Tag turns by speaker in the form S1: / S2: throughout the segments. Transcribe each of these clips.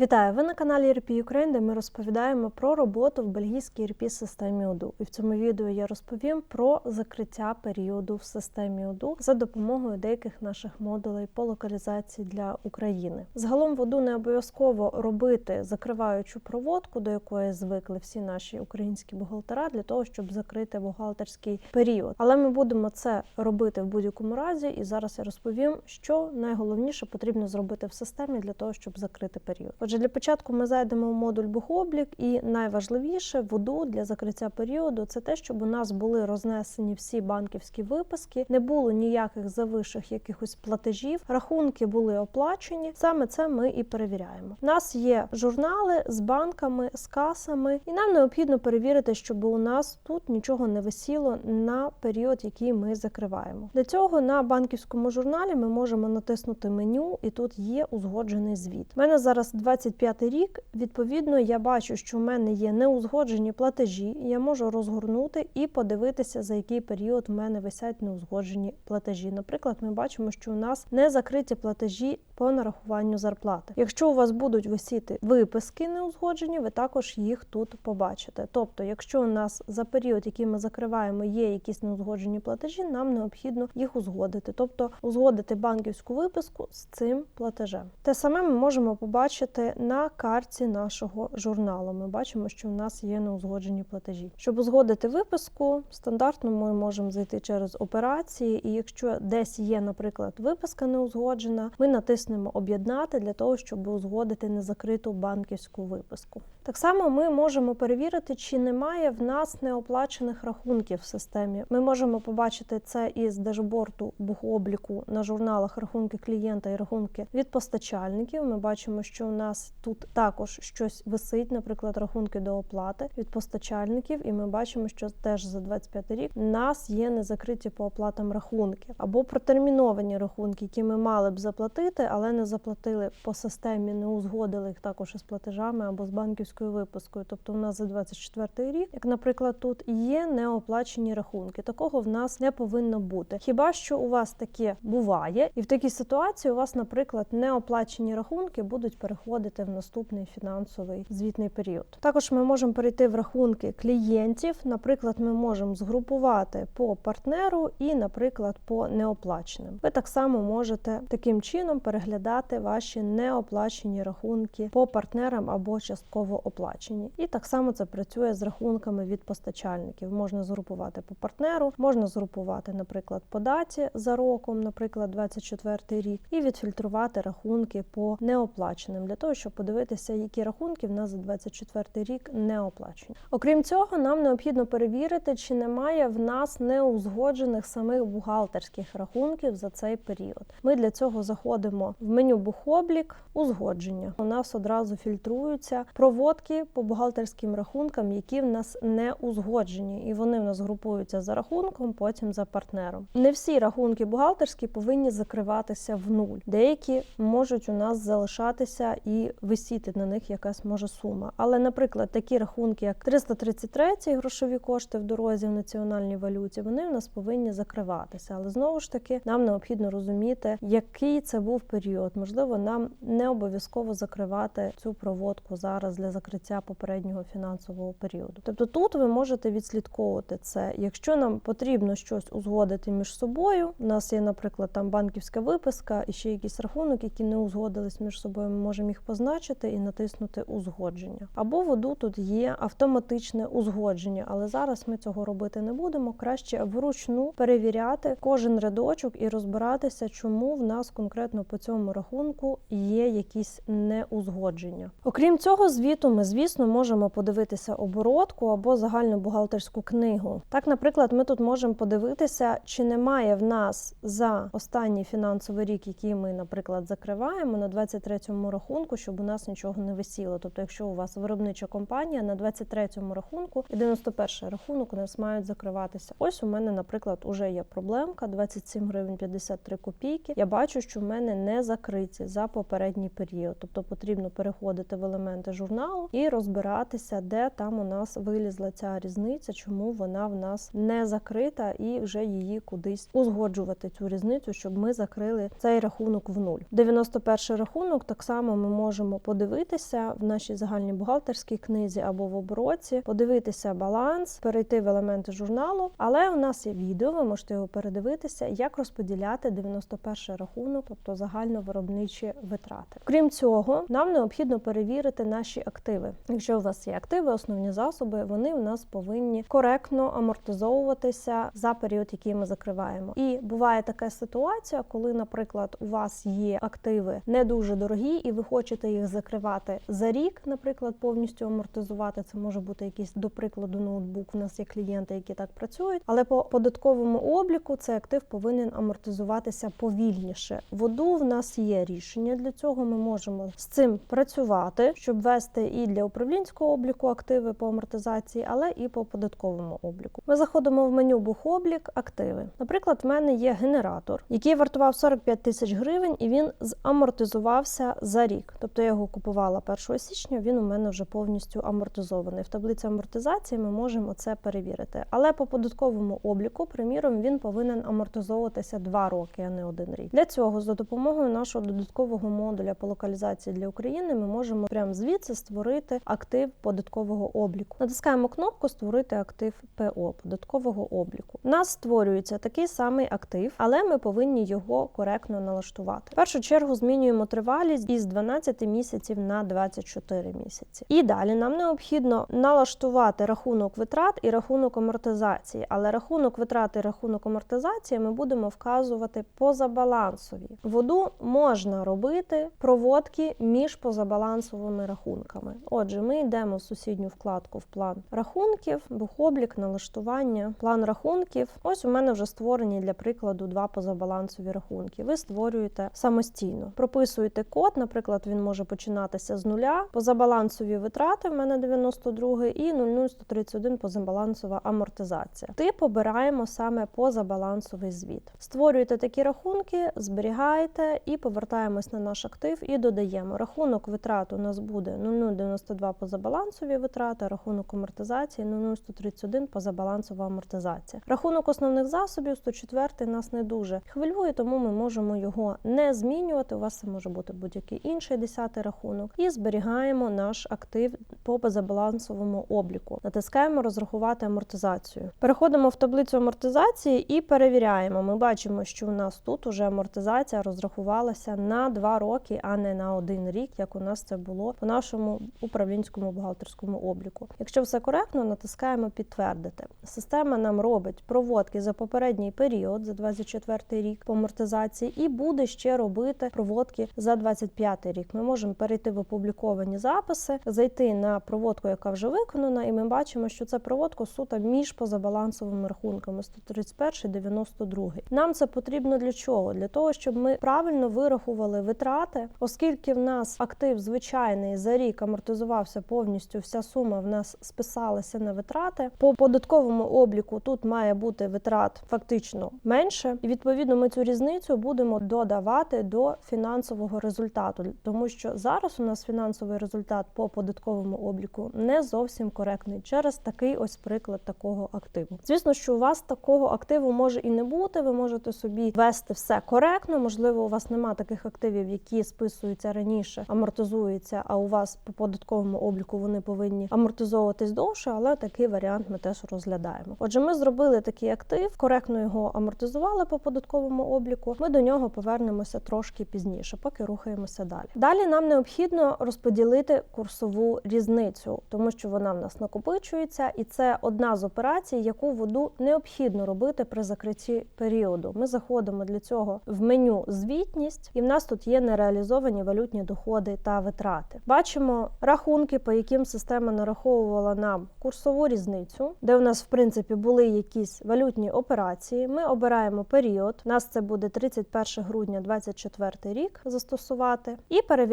S1: Вітаю! Ви на каналі ERP Ukraine, де ми розповідаємо про роботу в бельгійській ERP системі ОДУ. І в цьому відео я розповім про закриття періоду в системі ОДУ за допомогою деяких наших модулей по локалізації для України. Загалом в ОДУ не обов'язково робити закриваючу проводку, до якої звикли всі наші українські бухгалтера, для того, щоб закрити бухгалтерський період. Але ми будемо це робити в будь-якому разі, і зараз я розповім, що найголовніше потрібно зробити в системі для того, щоб закрити період. Отже, для початку ми зайдемо в модуль бухоблік, і найважливіше в УДУ для закриття періоду це те, щоб у нас були рознесені всі банківські виписки, не було ніяких завиших якихось платежів, рахунки були оплачені. Саме це ми і перевіряємо. У нас є журнали з банками, з касами, і нам необхідно перевірити, щоб у нас тут нічого не висіло на період, який ми закриваємо. Для цього на банківському журналі ми можемо натиснути меню, і тут є узгоджений звіт. У мене зараз 25 рік. Відповідно, я бачу, що в мене є неузгоджені платежі. Я можу розгорнути і подивитися, за який період в мене висять неузгоджені платежі. Наприклад, ми бачимо, що у нас не закриті платежі по нарахуванню зарплати. Якщо у вас будуть висіти виписки неузгоджені, ви також їх тут побачите. Тобто, якщо у нас за період, який ми закриваємо, є якісь неузгоджені платежі, нам необхідно їх узгодити, тобто узгодити банківську виписку з цим платежем. Те саме ми можемо побачити на карті нашого журналу. Ми бачимо, що у нас є неузгоджені платежі. Щоб узгодити виписку, стандартно ми можемо зайти через операції, і якщо десь є, наприклад, виписка неузгоджена, ми натиснемо об'єднати для того, щоб узгодити незакриту банківську виписку. Так само ми можемо перевірити, чи немає в нас неоплачених рахунків в системі. Ми можемо побачити це із дашборту бухобліку на журналах рахунки клієнта і рахунки від постачальників. Ми бачимо, що у нас тут також щось висить, наприклад, рахунки до оплати від постачальників, і ми бачимо, що теж за 25 рік у нас є незакриті по оплатам рахунки або протерміновані рахунки, які ми мали б заплатити, але не заплатили по системі, не узгодили їх також із платежами або з банківською випискою. Тобто, у нас за 24 рік, як, наприклад, тут є неоплачені рахунки. Такого в нас не повинно бути. Хіба що у вас таке буває, і в такій ситуації у вас, наприклад, неоплачені рахунки будуть переходити в наступний фінансовий звітний період. Також ми можемо перейти в рахунки клієнтів. Наприклад, ми можемо згрупувати по партнеру і, наприклад, по неоплаченим. Ви так само можете таким чином переглядати ваші неоплачені рахунки по партнерам або частково оплачені. І так само це працює з рахунками від постачальників. Можна згрупувати по партнеру, можна згрупувати, наприклад, по даті за роком, наприклад, 24 рік, і відфільтрувати рахунки по неоплаченим для того, щоб подивитися, які рахунки в нас за 24 рік не оплачені. Окрім цього, нам необхідно перевірити, чи немає в нас неузгоджених самих бухгалтерських рахунків за цей період. Ми для цього заходимо в меню бухоблік, узгодження. У нас одразу фільтруються проводки по бухгалтерським рахункам, які в нас не узгоджені, і вони в нас групуються за рахунком, потім за партнером. Не всі рахунки бухгалтерські повинні закриватися в нуль. Деякі можуть у нас залишатися і висіти на них якась може сума. Але, наприклад, такі рахунки, як 333 грошові кошти в дорозі в національній валюті, вони в нас повинні закриватися. Але знову ж таки нам необхідно розуміти, який це був період. Можливо, нам не обов'язково закривати цю проводку зараз для закриття попереднього фінансового періоду. Тобто тут ви можете відслідковувати це. Якщо нам потрібно щось узгодити між собою, у нас є, наприклад, там банківська виписка і ще якийсь рахунок, які не узгодились між собою, ми можемо їх позначити і натиснути узгодження. Або в ОДУ тут є автоматичне узгодження, але зараз ми цього робити не будемо. Краще вручну перевіряти кожен рядочок і розбиратися, чому в нас конкретно по цьому рахунку є якісь неузгодження. Окрім цього звіту, ми, звісно, можемо подивитися оборотку або загальну бухгалтерську книгу. Так, наприклад, ми тут можемо подивитися, чи немає в нас за останній фінансовий рік, який ми, наприклад, закриваємо на 23-му рахунку, щоб у нас нічого не висіло. Тобто, якщо у вас виробнича компанія на 23-му рахунку і 91-й рахунок у нас мають закриватися. Ось у мене, наприклад, уже є проблемка 27 гривень 53 копійки. Я бачу, що в мене не закриті за попередній період. Тобто потрібно переходити в елементи журналу і розбиратися, де там у нас вилізла ця різниця, чому вона в нас не закрита, і вже її кудись узгоджувати цю різницю, щоб ми закрили цей рахунок в нуль. 91 рахунок так само ми можемо можемо подивитися в нашій загальній бухгалтерській книзі або в обороті, подивитися баланс, перейти в елементи журналу. Але у нас є відео, ви можете його передивитися, як розподіляти 91 рахунок, тобто загальновиробничі витрати. Крім цього, нам необхідно перевірити наші активи. Якщо у вас є активи, основні засоби, вони у нас повинні коректно амортизовуватися за період, який ми закриваємо. І буває така ситуація, коли, наприклад, у вас є активи не дуже дорогі, і ви хочете їх закривати за рік, наприклад, повністю амортизувати. Це може бути якийсь, до прикладу, ноутбук. У нас є клієнти, які так працюють, але по податковому обліку цей актив повинен амортизуватися повільніше. Воду в нас є рішення для цього. Ми можемо з цим працювати, щоб вести і для управлінського обліку активи по амортизації, але і по податковому обліку. Ми заходимо в меню бухоблік, активи. Наприклад, в мене є генератор, який вартував 45 тисяч гривень, і він замортизувався за рік. Тобто я його купувала 1 січня. Він у мене вже повністю амортизований. В таблиці амортизації ми можемо це перевірити. Але по податковому обліку, приміром, він повинен амортизовуватися 2 роки, а не один рік. Для цього за допомогою нашого додаткового модуля по локалізації для України ми можемо прямо звідси створити актив податкового обліку. Натискаємо кнопку Створити актив ПО податкового обліку. У нас створюється такий самий актив, але ми повинні його коректно налаштувати. В першу чергу змінюємо тривалість із 12 місяців на 24 місяці. І далі нам необхідно налаштувати рахунок витрат і рахунок амортизації. Але рахунок витрат і рахунок амортизації ми будемо вказувати позабалансові. Воду можна робити проводки між позабалансовими рахунками. Отже, ми йдемо в сусідню вкладку в план рахунків, бухоблік, налаштування, план рахунків. Ось у мене вже створені для прикладу два позабалансові рахунки. Ви створюєте самостійно. Прописуєте код, наприклад, він може починатися з нуля. Позабалансові витрати в мене 92 і 00131 позабалансова амортизація. Тип обираємо саме позабалансовий звіт. Створюєте такі рахунки, зберігаєте і повертаємось на наш актив і додаємо. Рахунок витрат у нас буде 0092 позабалансові витрати, рахунок амортизації 00131 позабалансова амортизація. Рахунок основних засобів 104 нас не дуже хвилює, тому ми можемо його не змінювати. У вас це може бути будь-який інший десятий рахунок. І зберігаємо наш актив по позабалансовому обліку. Натискаємо розрахувати амортизацію. Переходимо в таблицю амортизації і перевіряємо. Ми бачимо, що у нас тут уже амортизація розрахувалася на 2 роки, а не на один рік, як у нас це було по нашому управлінському бухгалтерському обліку. Якщо все коректно, натискаємо підтвердити. Система нам робить проводки за попередній період, за 24 рік по амортизації, і буде ще робити проводки за 25 рік. Ми можемо перейти в опубліковані записи, зайти на проводку, яка вже виконана, і ми бачимо, що це проводка суто між позабалансовими рахунками 131 92. Нам це потрібно для чого? Для того, щоб ми правильно вирахували витрати, оскільки в нас актив звичайний за рік амортизувався повністю, вся сума в нас списалася на витрати. По податковому обліку тут має бути витрат фактично менше, і відповідно ми цю різницю будемо додавати до фінансового результату, тому що зараз у нас фінансовий результат по податковому обліку не зовсім коректний через такий ось приклад такого активу. Звісно, що у вас такого активу може і не бути. Ви можете собі вести все коректно. Можливо, у вас нема таких активів, які списуються раніше, амортизуються. А у вас по податковому обліку вони повинні амортизовуватись довше, але такий варіант ми теж розглядаємо. Отже, ми зробили такий актив, коректно його амортизували по податковому обліку. Ми до нього повернемося трошки пізніше, поки рухаємося далі. Далі нам необхідно розподілити курсову різницю, тому що вона в нас накопичується, і це одна з операцій, яку воду необхідно робити при закритті періоду. Ми заходимо для цього в меню звітність, і в нас тут є нереалізовані валютні доходи та витрати. Бачимо рахунки, по яким система нараховувала нам курсову різницю, де у нас в принципі були якісь валютні операції. Ми обираємо період. У нас це буде 31 грудня 2024 рік застосувати, і перевіряємо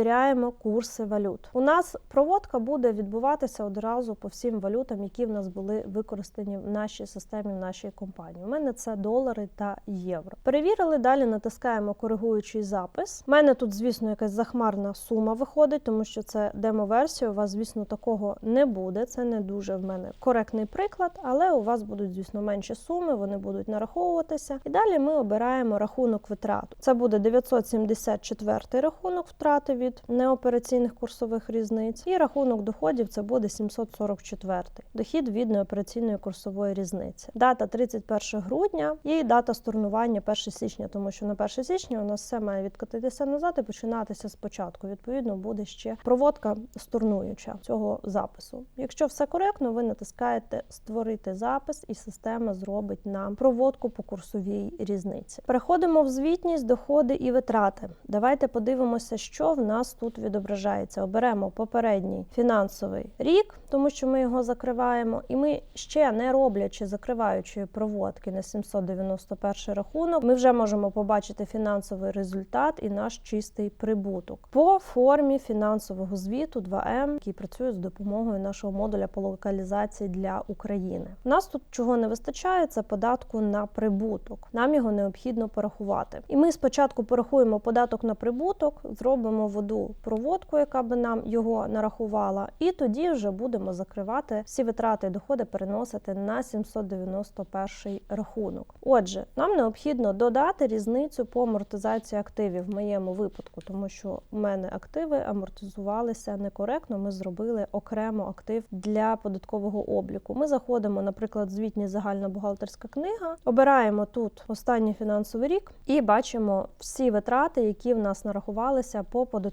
S1: курси валют. У нас проводка буде відбуватися одразу по всім валютам, які в нас були використані в нашій системі, в нашій компанії. У мене це долари та євро. Перевірили, далі натискаємо коригуючий запис. У мене тут, звісно, якась захмарна сума виходить, тому що це демо-версія. У вас, звісно, такого не буде. Це не дуже в мене коректний приклад, але у вас будуть, звісно, менші суми, вони будуть нараховуватися. І далі ми обираємо рахунок витрат. Це буде 974 рахунок втрати від неопераційних курсових різниць. І рахунок доходів це буде 744. Дохід від неопераційної курсової різниці. Дата 31 грудня і дата stornування 1 січня, тому що на 1 січня у нас все має відкотитися назад і починатися спочатку. Відповідно, буде ще проводка сторнуюча цього запису. Якщо все коректно, ви натискаєте Створити запис, і система зробить нам проводку по курсовій різниці. Переходимо в звітність, доходи і витрати. Давайте подивимося, що в нас тут відображається. Оберемо попередній фінансовий рік, тому що ми його закриваємо, і ми ще не роблячи закриваючої проводки на 791 рахунок, ми вже можемо побачити фінансовий результат і наш чистий прибуток по формі фінансового звіту 2М, який працює з допомогою нашого модуля по локалізації для України. Нас тут чого не вистачає, це податку на прибуток. Нам його необхідно порахувати. І ми спочатку порахуємо податок на прибуток, зробимо воду проводку, яка би нам його нарахувала, і тоді вже будемо закривати всі витрати і доходи, переносити на 791 рахунок. Отже, нам необхідно додати різницю по амортизації активів в моєму випадку, тому що у мене активи амортизувалися некоректно. Ми зробили окремо актив для податкового обліку. Ми заходимо, наприклад, в звітність загальна бухгалтерська книга, обираємо тут останній фінансовий рік і бачимо всі витрати, які в нас нарахувалися по податковому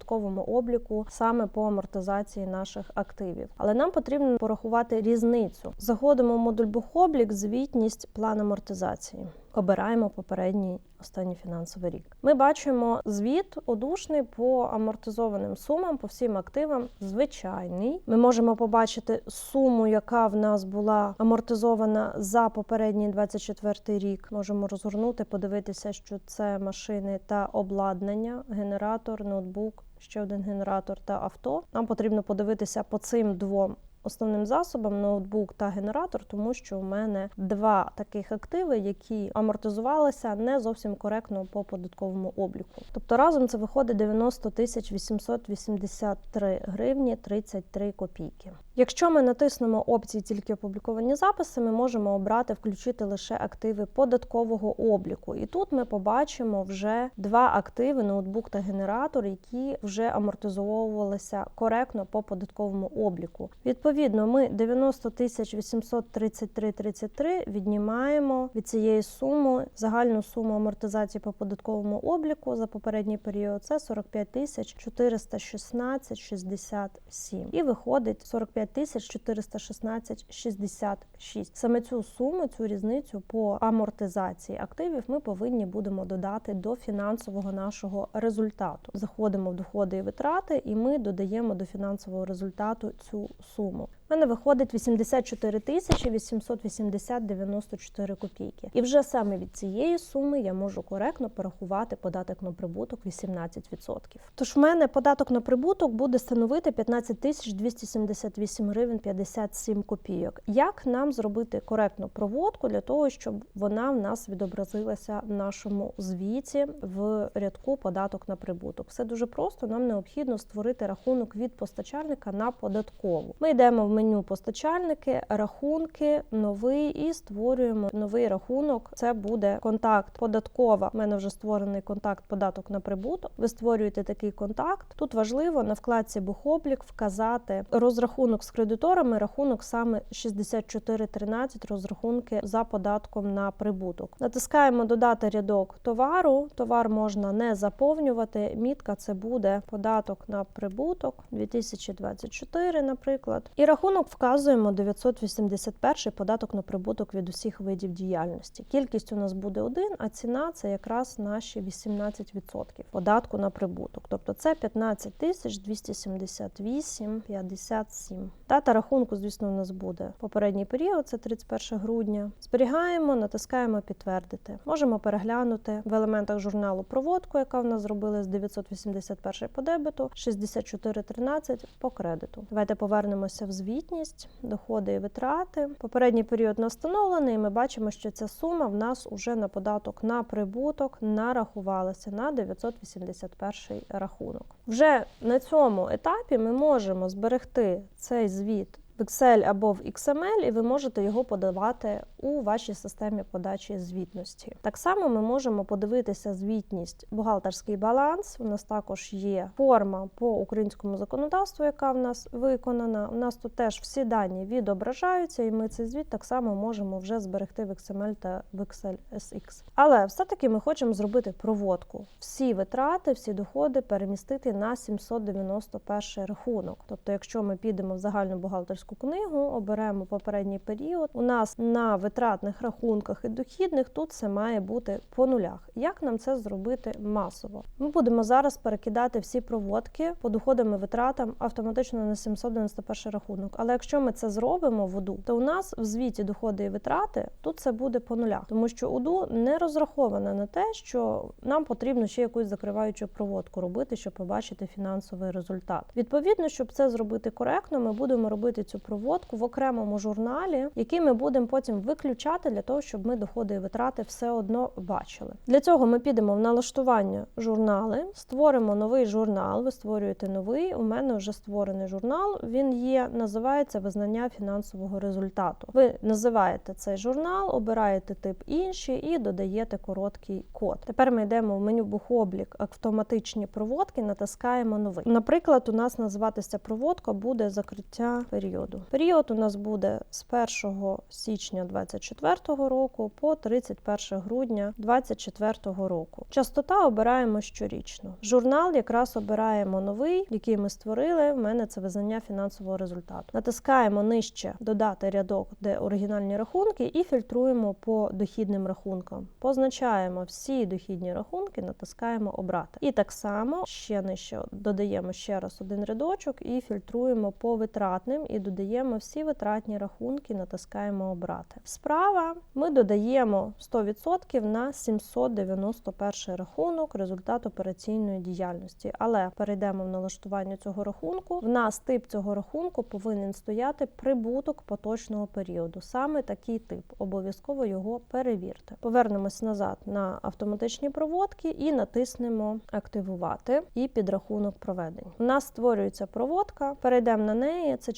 S1: обліку, саме по амортизації наших активів. Але нам потрібно порахувати різницю. Заходимо в модуль бухоблік, звітність, план амортизації. Обираємо попередній останній фінансовий рік. Ми бачимо звіт одушний по амортизованим сумам, по всім активам. Звичайний. Ми можемо побачити суму, яка в нас була амортизована за попередній 24 рік. Можемо розгорнути, подивитися, що це машини та обладнання, генератор, ноутбук. Ще один генератор та авто. Нам потрібно подивитися по цим двом основним засобам ноутбук та генератор, тому що у мене два таких активи, які амортизувалися не зовсім коректно по податковому обліку. Тобто разом це виходить 90 тисяч 883 гривні 33 копійки. Якщо ми натиснемо опції тільки опубліковані записи, ми можемо обрати включити лише активи податкового обліку. І тут ми побачимо вже два активи ноутбук та генератор, які вже амортизовувалися коректно по податковому обліку. Відповідно, ми 90 тисяч 833,33 віднімаємо від цієї суми загальну суму амортизації по податковому обліку за попередній період. Це 45 тисяч 416,67. І виходить 45 тисяч 416,66. Саме цю суму, цю різницю по амортизації активів ми повинні будемо додати до фінансового нашого результату. Заходимо в доходи і витрати, і ми додаємо до фінансового результату цю суму. Мене виходить 84 тисячі 880,94 копійки. І вже саме від цієї суми я можу коректно порахувати податок на прибуток 18%. Тож в мене податок на прибуток буде становити 15 тисяч 278 гривень 57 копійок. Як нам зробити коректну проводку для того, щоб вона в нас відобразилася в нашому звіті в рядку податок на прибуток? Все дуже просто. Нам необхідно створити рахунок від постачальника на податкову. Ми йдемо в меню постачальники, рахунки, новий і створюємо новий рахунок. Це буде контакт податкова. У мене вже створений контакт податок на прибуток. Ви створюєте такий контакт. Тут важливо на вкладці бухоблік вказати розрахунок з кредиторами, рахунок саме 6413 розрахунки за податком на прибуток. Натискаємо додати рядок товару. Товар можна не заповнювати. Мітка це буде податок на прибуток 2024, наприклад. І рахунок рахунок вказуємо 981 податок на прибуток від усіх видів діяльностті. Кількість у нас буде один, а ціна це якраз наші 18% податку на прибуток. Тобто це 15 тисяч 278,57. Дата рахунку, звісно, у нас буде попередній період, це 31 грудня. Зберігаємо, натискаємо підтвердити. Можемо переглянути в елементах журналу проводку, яка в нас зробили з 981 по дебету, 6413 по кредиту. Давайте повернемося в звітність, доходи і витрати. Попередній період не встановлений. і Ми бачимо, що ця сума в нас уже на податок на прибуток нарахувалася на 981 рахунок. Вже на цьому етапі ми можемо зберегти цей звіт Excel або в XML, і ви можете його подавати у вашій системі подачі звітності. Так само ми можемо подивитися звітність бухгалтерський баланс. У нас також є форма по українському законодавству, яка в нас виконана. У нас тут теж всі дані відображаються, і ми цей звіт так само можемо вже зберегти в XML та в Excel SX. Але все-таки ми хочемо зробити проводку. Всі витрати, всі доходи перемістити на 791 рахунок. Тобто, якщо ми підемо в загальну бухгалтерську книгу, оберемо попередній період, у нас на витратних рахунках і дохідних тут все має бути по нулях. Як нам це зробити масово? Ми будемо зараз перекидати всі проводки по доходам і витратам автоматично на 791 рахунок. Але якщо ми це зробимо в УДУ, то у нас в звіті доходи і витрати тут це буде по нулях, тому що УДУ не розрахована на те, що нам потрібно ще якусь закриваючу проводку робити, щоб побачити фінансовий результат. Відповідно, щоб це зробити коректно, ми будемо робити цю проводку в окремому журналі, який ми будемо потім виключати для того, щоб ми доходи і витрати все одно бачили. Для цього ми підемо в налаштування журнали, створимо новий журнал. Ви створюєте новий. У мене вже створений журнал. Він є, називається визнання фінансового результату. Ви називаєте цей журнал, обираєте тип інший і додаєте короткий код. Тепер ми йдемо в меню бухоблік, автоматичні проводки, натискаємо новий. Наприклад, у нас називатися проводка буде закриття періоду. Період у нас буде з 1 січня 2024 року по 31 грудня 2024 року. Частота обираємо щорічно. Журнал якраз обираємо новий, який ми створили. В мене це визнання фінансового результату. Натискаємо нижче додати рядок, де оригінальні рахунки, і фільтруємо по дохідним рахункам. Позначаємо всі дохідні рахунки, натискаємо обрати. І так само ще нижче додаємо ще раз один рядочок і фільтруємо по витратним і додаємо всі витратні рахунки, натискаємо обрати. Справа ми додаємо 100% на 791 рахунок результат операційної діяльності. Але перейдемо в налаштування цього рахунку. В нас тип цього рахунку повинен стояти прибуток поточного періоду. Саме такий тип. Обов'язково його перевірте. Повернемось назад на автоматичні проводки і натиснемо Активувати і підрахунок проведень. У нас створюється проводка. Перейдемо на неї. Це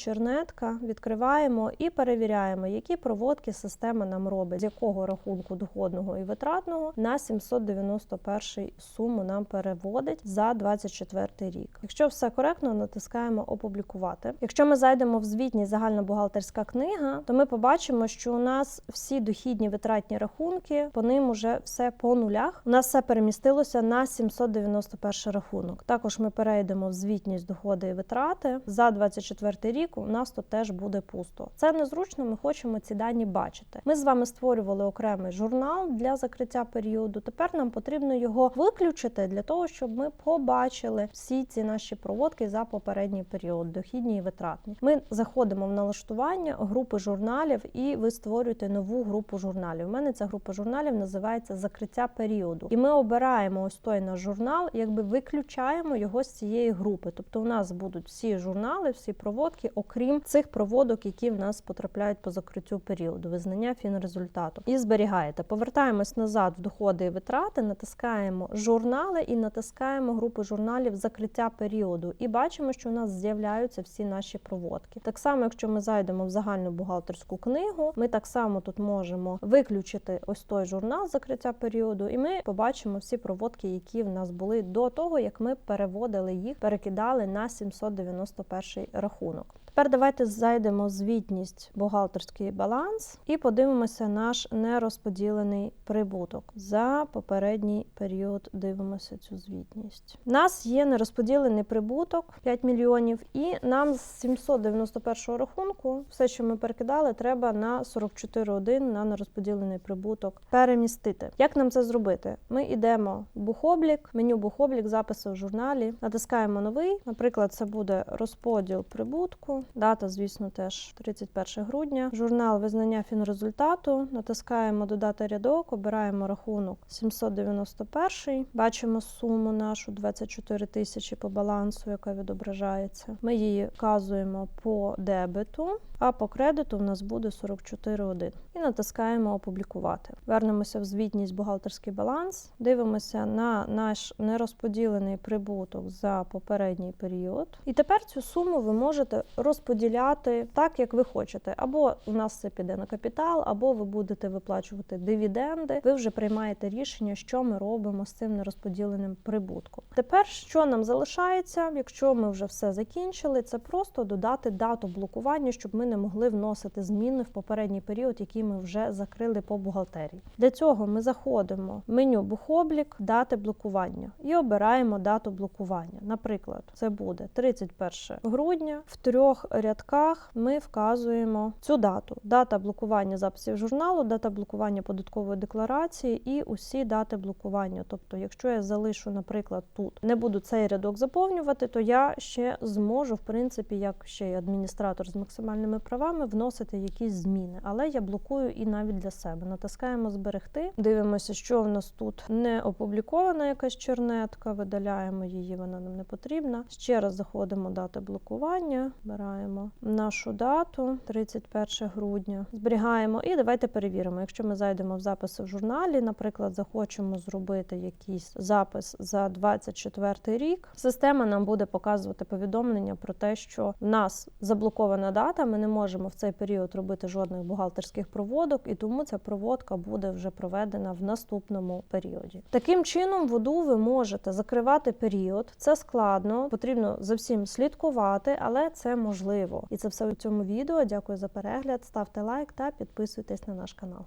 S1: чернетка. Відкриваємо і перевіряємо, які проводки система нам робить, з якого рахунку доходного і витратного на 791 суму нам переводить за 24 рік. Якщо все коректно, натискаємо опублікувати. Якщо ми зайдемо в звітність загальна бухгалтерська книга, то ми побачимо, що у нас всі дохідні витратні рахунки, по ним уже все по нулях. У нас все перемістилося на 791 рахунок. Також ми перейдемо в звітність доходи і витрати за 24 рік. У нас тут теж буде пусто. Це незручно. Ми хочемо ці дані бачити. Ми з вами створювали окремий журнал для закриття періоду. Тепер нам потрібно його виключити для того, щоб ми побачили всі ці наші проводки за попередній період, дохідні і витратні. Ми заходимо в налаштування групи журналів, і ви створюєте нову групу журналів. У мене ця група журналів називається закриття періоду. І ми обираємо ось той наш журнал, якби виключаємо його з цієї групи. Тобто, у нас будуть всі журнали, всі проводки, окрім цих проводок, які в нас потрапляють по закриттю періоду, визнання фінрезультату. І зберігаєте. Повертаємось назад в доходи і витрати, натискаємо журнали і натискаємо групи журналів закриття періоду. І бачимо, що у нас з'являються всі наші проводки. Так само, якщо ми зайдемо в загальну бухгалтерську книгу, ми так само тут можемо виключити ось той журнал закриття періоду, і ми побачимо всі проводки, які в нас були до того, як ми переводили їх, перекидали на 791 рахунок. Тепер давайте зайдемо в звітність бухгалтерський баланс і подивимося наш нерозподілений прибуток за попередній період. Дивимося цю звітність. У нас є нерозподілений прибуток 5 мільйонів, і нам з 791 рахунку все, що ми перекидали, треба на 44,1 на нерозподілений прибуток перемістити. Як нам це зробити? Ми йдемо в бухоблік, меню бухоблік, записи в журналі, натискаємо новий. Наприклад, це буде розподіл прибутку. Дата, звісно, теж 31 грудня. Журнал визнання фінрезультату. Натискаємо додати рядок, обираємо рахунок 791. Бачимо суму нашу 24 тисячі по балансу, яка відображається. Ми її вказуємо по дебету, а по кредиту в нас буде 44,1. І натискаємо опублікувати. Вернемося в звітність бухгалтерський баланс. Дивимося на наш нерозподілений прибуток за попередній період. І тепер цю суму ви можете розподіляти так, як ви хочете. Або у нас це піде на капітал, або ви будете виплачувати дивіденди. Ви вже приймаєте рішення, що ми робимо з цим нерозподіленим прибутком. Тепер що нам залишається, якщо ми вже все закінчили, це просто додати дату блокування, щоб ми не могли вносити зміни в попередній період, який ми вже закрили по бухгалтерії. Для цього ми заходимо в меню бухоблік, дати блокування і обираємо дату блокування. Наприклад, це буде 31 грудня. В трьох рядках ми вказуємо цю дату: дата блокування записів журналу, дата блокування податкової декларації і усі дати блокування. Тобто, якщо я залишу, наприклад, тут не буду цей рядок заповнювати, то я ще зможу, в принципі, як ще й адміністратор з максимальними правами, вносити якісь зміни. Але я блокую і навіть для себе. Натискаємо зберегти. Дивимося, що в нас тут не опублікована якась чернетка. Видаляємо її, вона нам не потрібна. Ще раз заходимо дати блокування, обираємо нашу дату 31 грудня. Зберігаємо і давайте перевіримо. Якщо ми зайдемо в записи в журналі, наприклад, захочемо зробити якийсь запис за 24 рік. Система нам буде показувати повідомлення про те, що в нас заблокована дата. Ми не можемо в цей період робити жодних бухгалтерських проводок, і тому ця проводка буде вже проведена в наступному періоді. Таким чином, воду ви можете закривати період. Це складно, потрібно за всім слідкувати, але це можливо. І це все у цьому відео. Дякую за перегляд. Ставте лайк та підписуйтесь на наш канал.